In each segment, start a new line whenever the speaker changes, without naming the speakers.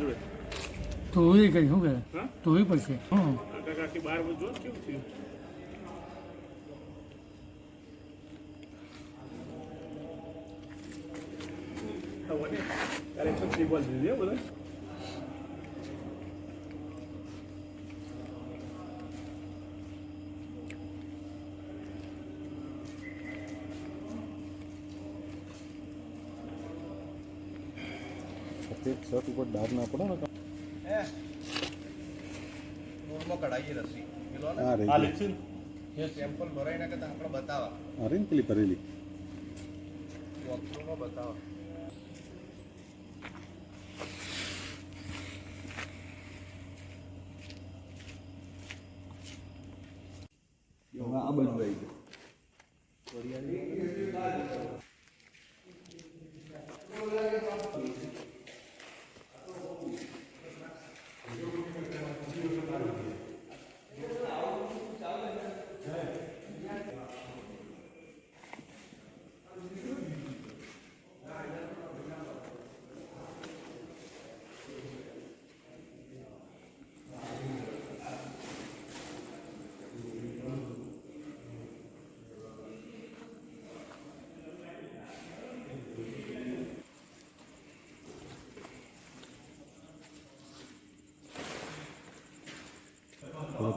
પૂછે
તો એ કઈ શું કહે?
હા?
તો એ પડશે હં.
કાકા કાકી બાર જો કેવું થયું? હવે ને, તારે છત્રી બોલ દીધી હો બધા
સફેદ શર્ટ ઉપર ડાઘ ના પડે ને
નોર્મલ કઢાઈએ રસી પેલો ને
આ રહી
આ
ગઈ.
લીધું ને?
સેમ્પલ ભરાઈ નાખે તો આપણે બતાવા
આ રહી ને? પેલી ભરેલી.
ડોક્ટરોમાં બતાવા. આ બધું આવી ગયું.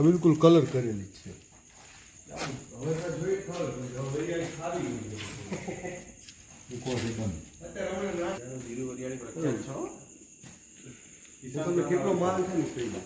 આ બિલકુલ કલર કરેલી છે. તમે. કેટલો માલ છે ને
અંદર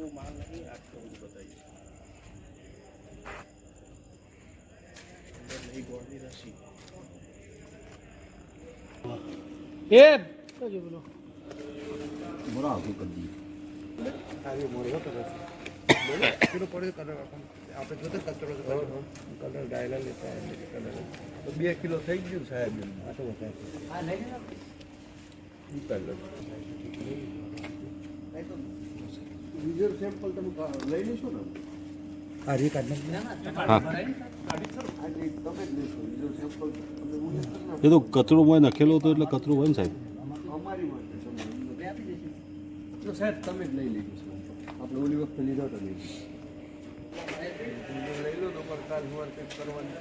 બહુ માલ નથી આટલો બધું બતાવીએ અંદર નહીં ગોળની રસી.
એ! કજો બોલો
બરાબર આગળ કરી દઈએ
પેલો પડ્યો કલર આપણે જોતે કચરો કલર ડાયલા લેતા કલર તો બે કિલો થઈ ગયું સાહેબ આ તો વધારે. કલર રિઝલ્ટ સેમ્પલ તમે લઈ લેશો ને?
હા.
રી નાખો.
એ તો કચરો મોય નાખેલો હતો એટલે કચરો હોય ને સાહેબ.
અમારી માટે સાહેબ તમે જ લઈ લેજો આપણે ઓલી વખતે લીધો તો લઈ લો તો પણ કાલ કંઈક કરવાની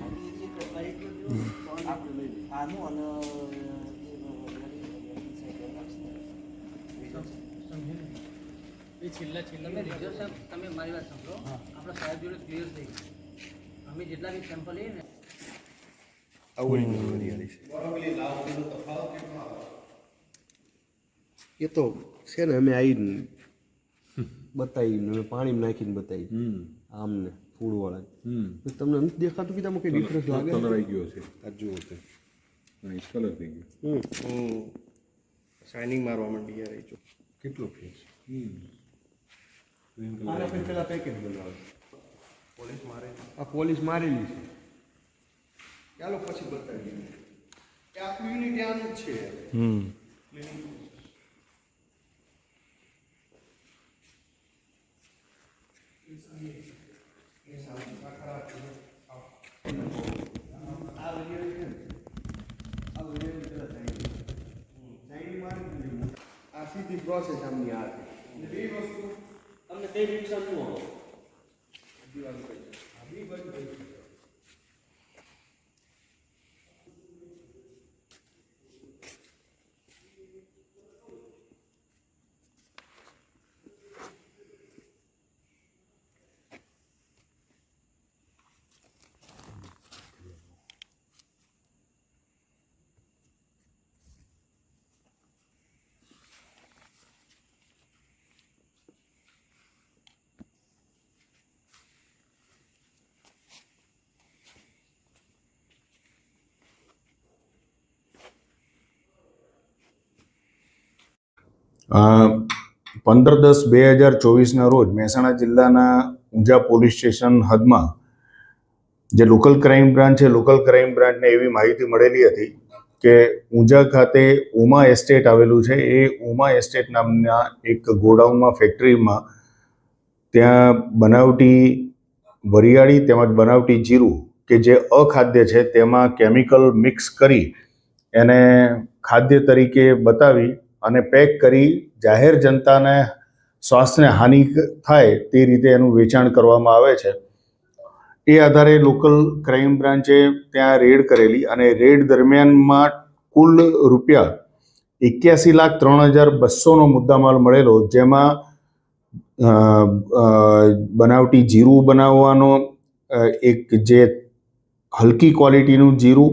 છે તો. પણ થોડો
તમે સાહેબ તમે મારી વાત સાંભળો. આપણા સાહેબ જોડે ક્લિયર થઈ ગયું. અમે જેટલા બી સેમ્પલ લઈએ ને
એ તો છે ને અમે આવીને બતાવી પાણીમાં નાખીને બતાવી આમ ને ફૂડવાળા
હમ.
તમને નથી દેખાતું કે તમે કઈ ડિફરન્સ લાગે?
કલર આવી ગયો છે. આ જુઓ છે. નાઇસ કલર થઈ ગયો.
હમ. શાઇનિંગ મારવા માંડી યાર એ જો.
કેટલો ફેસ? હમ.
આને આપણે પેલા પેકેજ બનાવે પોલીસ મારે આ પોલીસ મારેલી છે. ચાલો પછી બતાવીએ. કે આખું યુનિટ આનું જ છે.
હમ
આ સીધી પ્રોસેસ આમની આ અને બે વસ્તુ તમને કઈ નુકસાન ન આવે
પંદર દસ બે હજાર ચોવીસના રોજ મહેસાણા જિલ્લાના ઊંઝા પોલીસ સ્ટેશન હદમાં જે લોકલ ક્રાઇમ બ્રાન્ચ છે, લોકલ ક્રાઇમ બ્રાન્ચને એવી માહિતી મળેલી હતી કે ઊંઝા ખાતે ઉમા એસ્ટેટ આવેલું છે. એ ઉમા એસ્ટેટ નામના એક ગોડાઉનમાં, ફેક્ટરીમાં ત્યાં બનાવટી વરિયાળી તેમજ બનાવટી જીરું કે જે અખાદ્ય છે, તેમાં કેમિકલ મિક્સ કરી એને ખાદ્ય તરીકે બતાવી અને પેક કરી જાહેર જનતાને સ્વાસ્થ્યને હાનિ થાય તે રીતે એનું વેચાણ કરવામાં આવે છે. એ આધારે લોકલ ક્રાઇમ બ્રાન્ચે ત્યાં રેડ કરેલી અને રેડ દરમિયાનમાં કુલ રૂપિયા એક્યાસી લાખ ત્રણ હજાર બસોનો મુદ્દામાલ મળેલો, જેમાં બનાવટી જીરું બનાવવાનો એક જે હલકી ક્વોલિટીનું જીરું,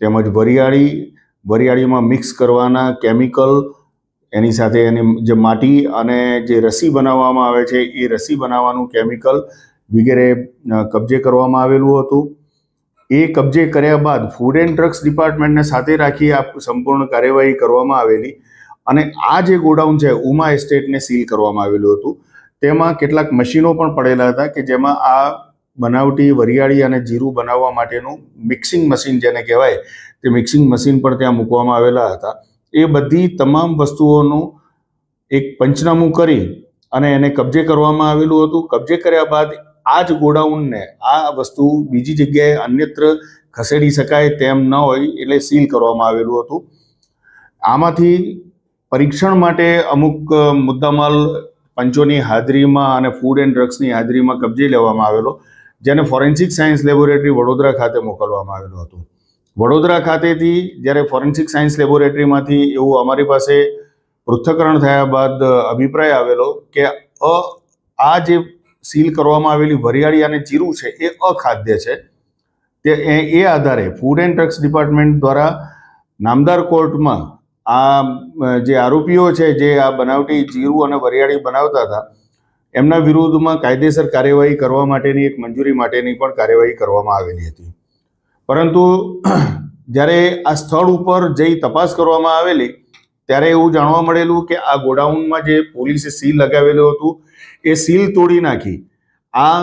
તેમજ વરિયાળી, વરિયાળીમાં મિક્સ કરવાના કેમિકલ એની સાથે એની જે માટી અને જે રસી બનાવવામાં આવે છે, એ રસી બનાવવાનું કેમિકલ વગેરે કબજે કરવામાં આવેલું હતું. એ કબજે કર્યા બાદ ફૂડ એન્ડ ડ્રગ્સ ડિપાર્ટમેન્ટને સાથે રાખી આ સંપૂર્ણ કાર્યવાહી કરવામાં આવેલી અને આ જે ગોડાઉન છે, ઉમા એસ્ટેટને સીલ કરવામાં આવેલું હતું. તેમાં કેટલાક મશીનો પણ પડેલા હતા કે જેમાં આ બનાવટી, વરિયાળી અને જીરું બનાવવા માટેનું મિક્સિંગ મશીન જેને કહેવાય, તે મિક્સિંગ મશીન પણ ત્યાં મૂકવામાં આવેલા હતા. એ બધી તમામ વસ્તુઓનું એક પંચનામું કરી અને એને કબજે કરવામાં આવેલું હતું. કબજે કર્યા બાદ આ જ ગોડાઉનને આ વસ્તુ બીજી જગ્યાએ અન્યત્ર ખસેડી શકાય તેમ ન હોય એટલે સીલ કરવામાં આવેલું હતું. આમાંથી પરીક્ષણ માટે અમુક મુદ્દામાલ પંચોની હાજરીમાં અને ફૂડ એન્ડ ડ્રગ્સની હાજરીમાં કબજે લેવામાં આવેલો, જેને ફોરેન્સિક સાયન્સ લેબોરેટરી વડોદરા ખાતે મોકલવામાં આવેલું હતું. વડોદરા ખાતેથી જ્યારે ફોરેન્સિક સાયન્સ લેબોરેટરીમાંથી એવું અમારી પાસે પૃથ્થકરણ થયા બાદ અભિપ્રાય આવેલો કે, અ, આ જે સીલ કરવામાં આવેલી વરિયાળી અને જીરું છે, એ અખાદ્ય છે. તે એ એ આધારે ફૂડ એન્ડ ડ્રગ્સ ડિપાર્ટમેન્ટ દ્વારા નામદાર કોર્ટમાં આ જે આરોપીઓ છે, જે આ બનાવટી જીરું અને વરિયાળી બનાવતા હતા, એમના વિરુદ્ધમાં કાયદેસર કાર્યવાહી કરવા માટેની એક મંજૂરી માટેની પણ કાર્યવાહી કરવામાં આવેલી હતી. પરંતુ જ્યારે આ સ્થળ ઉપર જઈ તપાસ કરવામાં આવેલી, ત્યારે એવું જાણવા મળેલું કે આ ગોડાઉનમાં જે પોલીસે સીલ લગાવેલું હતું, એ સીલ તોડી નાખી. આ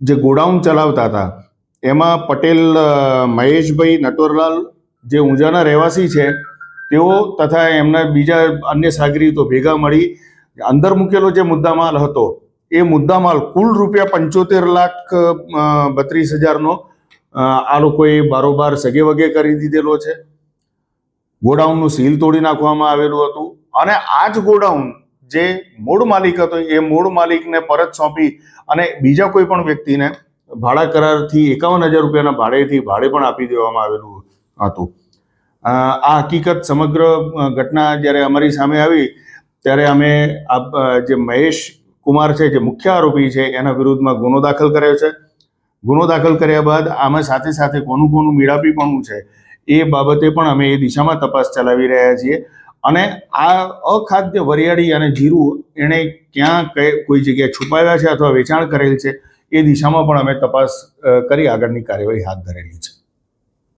જે ગોડાઉન ચલાવતા હતા, એમાં પટેલ મહેશભાઈ નટવરલાલ જે ઊંઝાના રહેવાસી છે, તેઓ તથા એમના બીજા અન્ય સાગરીતો ભેગા મળી અંદર મૂકેલો જે મુદ્દામાલ હતો, એ મુદ્દામાલ કુલ રૂપિયા પંચોતેર લાખ બત્રીસ હજારનો આ લોકોએ બારોબાર સગે વગે કરી દીધેલો છે. ગોડાઉનનું સીલ તોડી નાખવામાં આવેલું હતું. અને આ જ ગોડાઉન જે મૂળ માલિક હતો, એ મૂળ માલિકને પરત સોંપી અને બીજા કોઈ પણ વ્યક્તિને ભાડા કરારથી એકાવન હજાર રૂપિયાના ભાડેથી ભાડે પણ આપી દેવામાં આવેલું હતું. આ હકીકત સમગ્ર ઘટના જ્યારે અમારી સામે આવી, ત્યારે અમે જે મહેશ કુમાર છે, જે મુખ્ય આરોપી છે, એના વિરુદ્ધમાં ગુનો દાખલ કર્યો છે. ગુનો દાખલ કર્યા બાદ આમાં સાથે સાથે કોનું કોનું મેળાપીપણું છે, એ બાબતે પણ અમે એ દિશામાં તપાસ ચલાવી રહ્યા છીએ. અને આ અખાદ્ય વરિયાળી અને જીરું એણે ક્યાં કઈ જગ્યાએ છુપાવ્યા છે અથવા વેચાણ કરેલ છે, એ દિશામાં પણ અમે તપાસ કરી આગળની કાર્યવાહી હાથ ધરેલી છે.